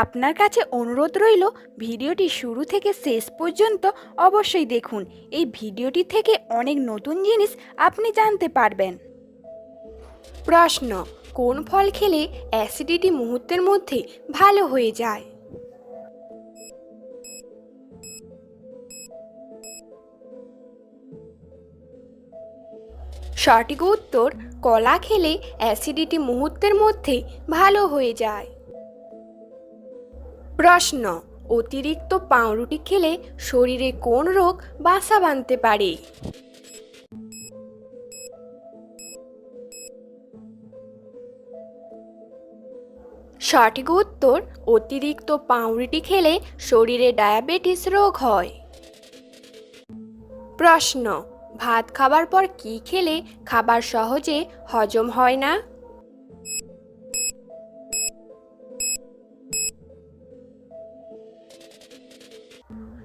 আপনার কাছে অনুরোধ রইল, ভিডিওটি শুরু থেকে শেষ পর্যন্ত অবশ্যই দেখুন। এই ভিডিওটি থেকে অনেক নতুন জিনিস আপনি জানতে পারবেন। প্রশ্ন, কোন ফল খেলে অ্যাসিডিটি মুহূর্তের মধ্যে ভালো হয়ে যায়? সঠিক উত্তর, কলা খেলে অ্যাসিডিটি মুহূর্তের মধ্যে ভালো হয়ে যায়। প্রশ্ন, অতিরিক্ত পাউরুটি খেলে শরীরে কোন রোগ বাসা বাঁধতে পারে? সঠিক উত্তর, অতিরিক্ত পাউরুটি খেলে শরীরে ডায়াবেটিস রোগ হয়। প্রশ্ন, ভাত খাবার পর কি খেলে খাবার সহজে হজম হয় না?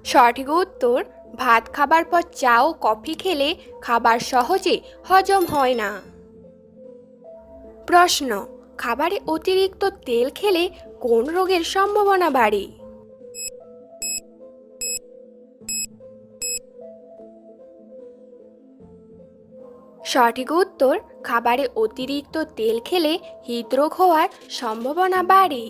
সঠিক উত্তর, ভাত খাবার পর চা ও কফি খেলে খাবার সহজে হজম হয় না। প্রশ্ন, খাবারে অতিরিক্ত তেল খেলে কোন রোগের সম্ভাবনা বাড়ে? সঠিক উত্তর, খাবারে অতিরিক্ত তেল খেলে হৃদরোগ হওয়ার সম্ভাবনা বাড়ে।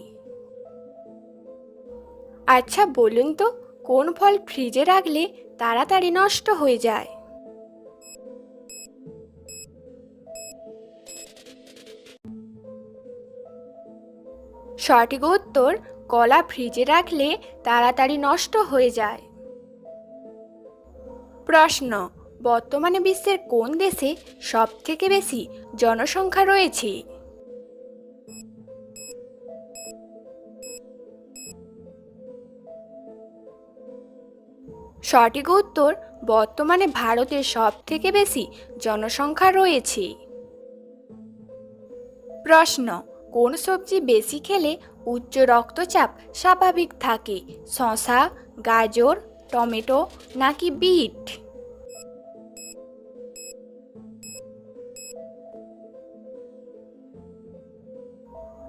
আচ্ছা বলুন তো কোন ফল ফ্রিজে রাখলে তাড়াতাড়ি নষ্ট হয়ে যায়। সঠিক উত্তর, কলা ফ্রিজে রাখলে তাড়াতাড়ি নষ্ট হয়ে যায়। প্রশ্ন, বর্তমানে বিশ্বের কোন দেশে সবথেকে বেশি জনসংখ্যা রয়েছে? সঠিক উত্তর বর্তমানে ভারতের সবথেকে বেশি জনসংখ্যা রয়েছে। প্রশ্ন, কোন সবজি বেশি খেলে উচ্চ রক্তচাপ স্বাভাবিক থাকে? শশা গাজর, টমেটো নাকি বিট?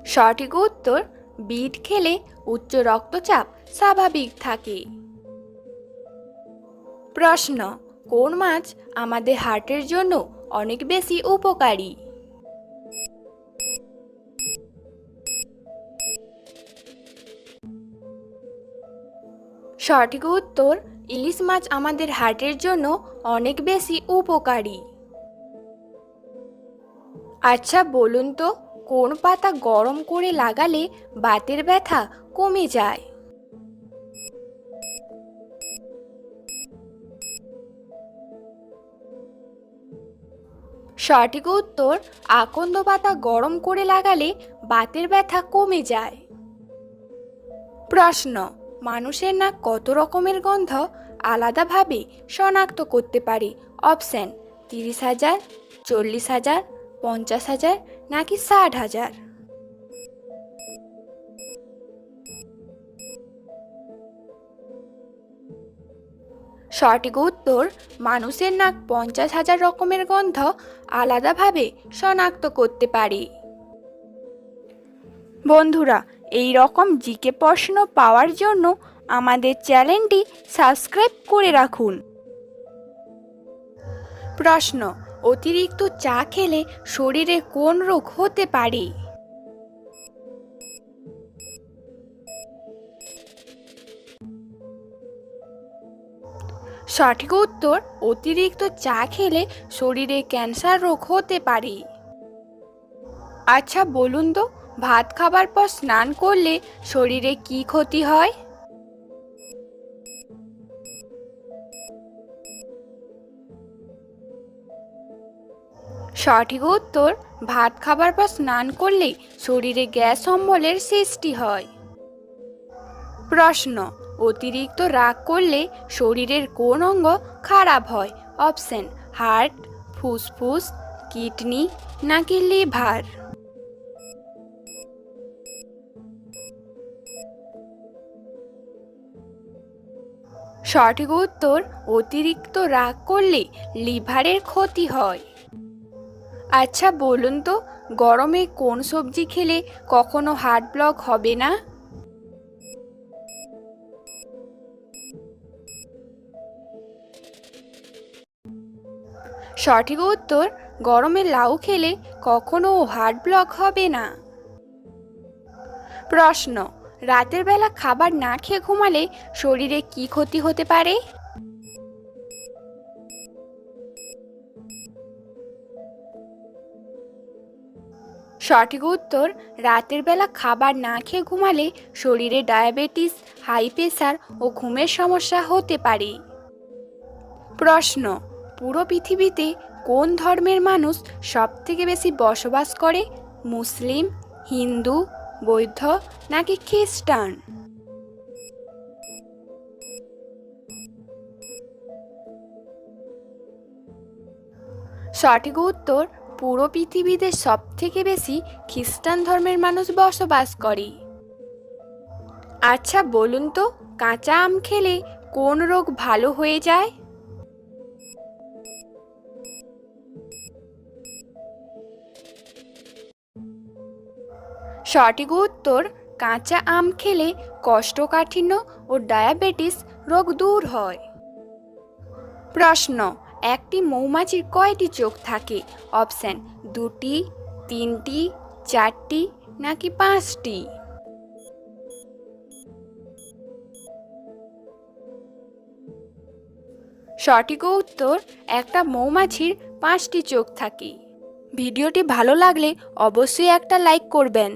সঠিক উত্তর, বিট খেলে উচ্চ রক্তচাপ স্বাভাবিক থাকে। প্রশ্ন, কোন মাছ আমাদের হার্টের জন্য অনেক বেশি উপকারী? সঠিক উত্তর, ইলিশ মাছ আমাদের হার্টের জন্য অনেক বেশি উপকারী। আচ্ছা বলুন তো, কোন পাতা গরম করে লাগালে বাতের ব্যথা কমে যায়? সঠিক উত্তর আকন্দ পাতা গরম করে লাগালে বাতের ব্যথা কমে যায়। প্রশ্ন, মানুষের নাক কত রকমের গন্ধ? আলাদাভাবে শনাক্ত করতে পারে। অপশান, তিরিশ হাজার, চল্লিশ হাজার, পঞ্চাশ হাজার নাকি ষাট হাজার? সঠিক উত্তর, মানুষের নাক পঞ্চাশ হাজার রকমের গন্ধ আলাদাভাবে শনাক্ত করতে পারে। বন্ধুরা, এই রকম জিকে প্রশ্ন পাওয়ার জন্য আমাদের চ্যানেলটি সাবস্ক্রাইব করে রাখুন। প্রশ্ন, অতিরিক্ত চা খেলে শরীরে কোন রোগ হতে পারে? সঠিক উত্তর, অতিরিক্ত চা খেলে শরীরে ক্যান্সার রোগ হতে পারে। আচ্ছা বলুন তো, ভাত খাবার পর স্নান করলে শরীরে কি ক্ষতি হয়? সঠিক উত্তর, ভাত খাবার পর স্নান করলে শরীরে গ্যাস অম্বলের সৃষ্টি হয়। প্রশ্ন অতিরিক্ত রাগ করলে শরীরের কোন অঙ্গ খারাপ হয়? অপশন, হার্ট, ফুসফুস, কিডনি, নাকি লিভার? সঠিক উত্তর, অতিরিক্ত রাগ করলে লিভারের ক্ষতি হয়। আচ্ছা বলুন তো, গরমে কোন সবজি খেলে কখনো হার্ট ব্লক হবে না? সঠিক উত্তর, গরমে লাউ খেলে কখনো হার্ট ব্লক হবে না। প্রশ্ন, রাতের বেলা খাবার না খেয়ে ঘুমালে শরীরে কি ক্ষতি হতে পারে? সঠিক উত্তর, রাতের বেলা খাবার না খেয়ে ঘুমালে শরীরে ডায়াবেটিস, হাই প্রেশার ও ঘুমের সমস্যা হতে পারে। প্রশ্ন পুরো পৃথিবীতে কোন ধর্মের মানুষ সবথেকে বেশি বসবাস করে? মুসলিম, হিন্দু, বৌদ্ধ নাকি খ্রিস্টান? সঠিক উত্তর, পুরো পৃথিবীতে সবথেকে বেশি খ্রিস্টান ধর্মের মানুষ বসবাস করে। আচ্ছা বলুন তো, কাঁচা আম খেলে কোন রোগ ভালো হয়ে যায়? সঠিক উত্তর, কাঁচা আম খেলে কোষ্ঠকাঠিন্য ও ডায়াবেটিস রোগ দূর হয়। প্রশ্ন, একটি মৌমাছির কয়টি চোখ থাকে? অপশান, দুটি, তিনটি, চারটি, নাকি পাঁচটি? সঠিক উত্তর, একটা মৌমাছির পাঁচটি চোখ থাকে। ভিডিওটি ভালো লাগলে অবশ্যই একটা লাইক করবেন।